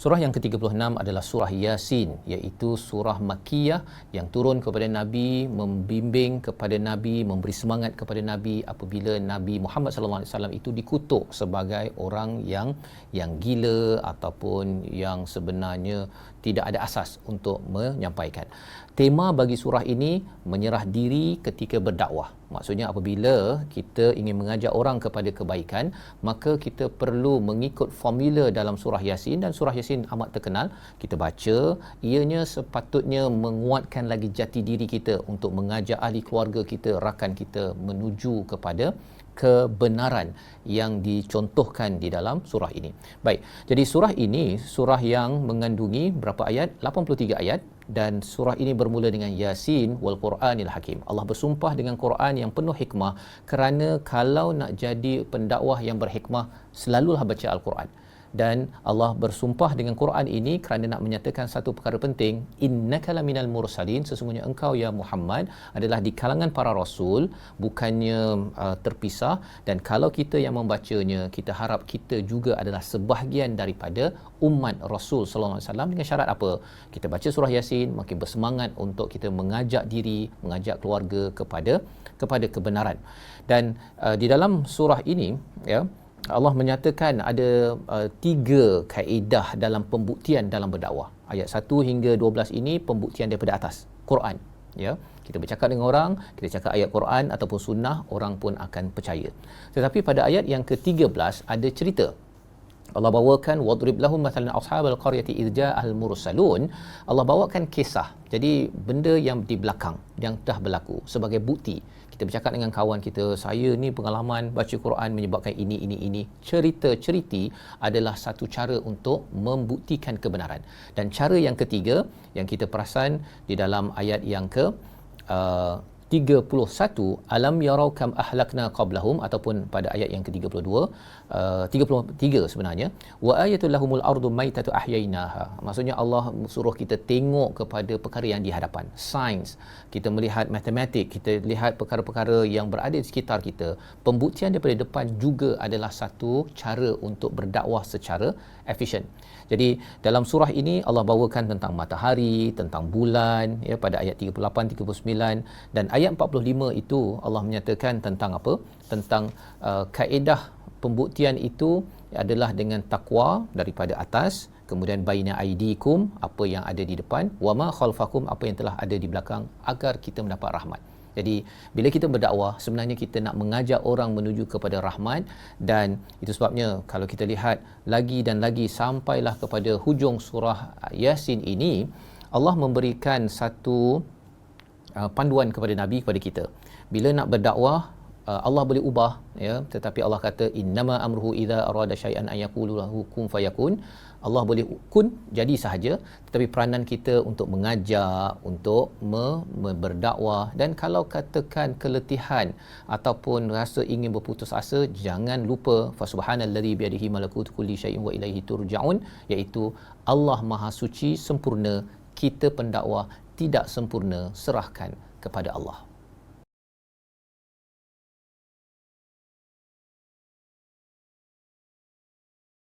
Surah yang ke-36 adalah surah Yasin iaitu surah Makkiyah yang turun kepada Nabi, membimbing kepada Nabi, memberi semangat kepada Nabi apabila Nabi Muhammad sallallahu alaihi wasallam itu dikutuk sebagai orang yang yang gila ataupun yang sebenarnya tidak ada asas untuk menyampaikan. Tema bagi surah ini menyerah diri ketika berdakwah. Maksudnya apabila kita ingin mengajak orang kepada kebaikan, maka kita perlu mengikut formula dalam surah Yasin dan surah Yasin amat terkenal. Kita baca, ianya sepatutnya menguatkan lagi jati diri kita untuk mengajak ahli keluarga kita, rakan kita menuju kepada kebenaran yang dicontohkan di dalam surah ini. Baik. Jadi surah ini surah yang mengandungi berapa ayat? 83 ayat dan surah ini bermula dengan Yasin wal Quranil Hakim. Allah bersumpah dengan Quran yang penuh hikmah kerana kalau nak jadi pendakwah yang berhikmah selalulah baca Al-Quran dan Allah bersumpah dengan Quran ini kerana nak menyatakan satu perkara penting. Innaka laminal mursalin sesungguhnya engkau ya Muhammad adalah di kalangan para rasul bukannya uh, terpisah. Dan kalau kita yang membacanya kita harap kita juga adalah sebahagian daripada umat Rasul sallallahu alaihi wasallam. Dengan syarat apa? Kita baca surah yasin makin bersemangat untuk kita mengajak diri mengajak keluarga kepada kepada kebenaran. Dan uh, di dalam surah ini ya Allah menyatakan ada uh, tiga kaedah dalam pembuktian dalam berdakwah. Ayat 1 hingga 12 ini pembuktian daripada atas Quran, ya. Kita bercakap dengan orang, kita cakap ayat Quran ataupun sunnah, orang pun akan percaya. Tetapi pada ayat yang ke-13 ada cerita Allah bawakan wadrib lahum mathalan ashabal qaryati idza al mursalun. Allah bawakan kisah. Jadi benda yang di belakang yang dah berlaku sebagai bukti. Kita bercakap dengan kawan kita saya ni pengalaman baca Quran menyebabkan ini ini ini. Cerita ceriti adalah satu cara untuk membuktikan kebenaran. Dan cara yang ketiga yang kita perasan di dalam ayat yang ke uh, 31 alam yarau kam ahlakna qablahum ataupun pada ayat yang ke-32 uh, 33 sebenarnya wa ayatul lahumul ardu maitatu ahyainaha maksudnya Allah suruh kita tengok kepada perkara yang di hadapan. Sains. Kita melihat matematik kita lihat perkara-perkara yang berada di sekitar kita. Pembuktian daripada depan juga adalah satu cara untuk berdakwah secara efisien. Jadi dalam surah ini Allah bawakan tentang matahari, tentang bulan ya pada ayat 38 39 dan ayat 45 itu Allah menyatakan tentang apa? Tentang uh, kaedah pembuktian itu adalah dengan takwa daripada atas kemudian baina aidikum apa yang ada di depan wama khalfakum apa yang telah ada di belakang agar kita mendapat rahmat jadi bila kita berdakwah sebenarnya kita nak mengajak orang menuju kepada rahmat dan itu sebabnya kalau kita lihat lagi dan lagi sampailah kepada hujung surah Yasin ini Allah memberikan satu uh, panduan kepada nabi kepada kita. Bila nak berdakwah uh, Allah boleh ubah ya. Tetapi Allah kata innama amruhu idza arada syai'an ayaqulu lahu kun fayakun. Allah boleh kun jadi sahaja. Tetapi peranan kita untuk mengajak untuk me, me, berdakwah. Dan kalau katakan keletihan ataupun rasa ingin berputus asa jangan lupa fa subhanallazi bi yadihi malakutu kulli syai'in wa ilaihi turja'un iaitu Allah maha suci sempurna kita pendakwah tidak sempurna serahkan kepada Allah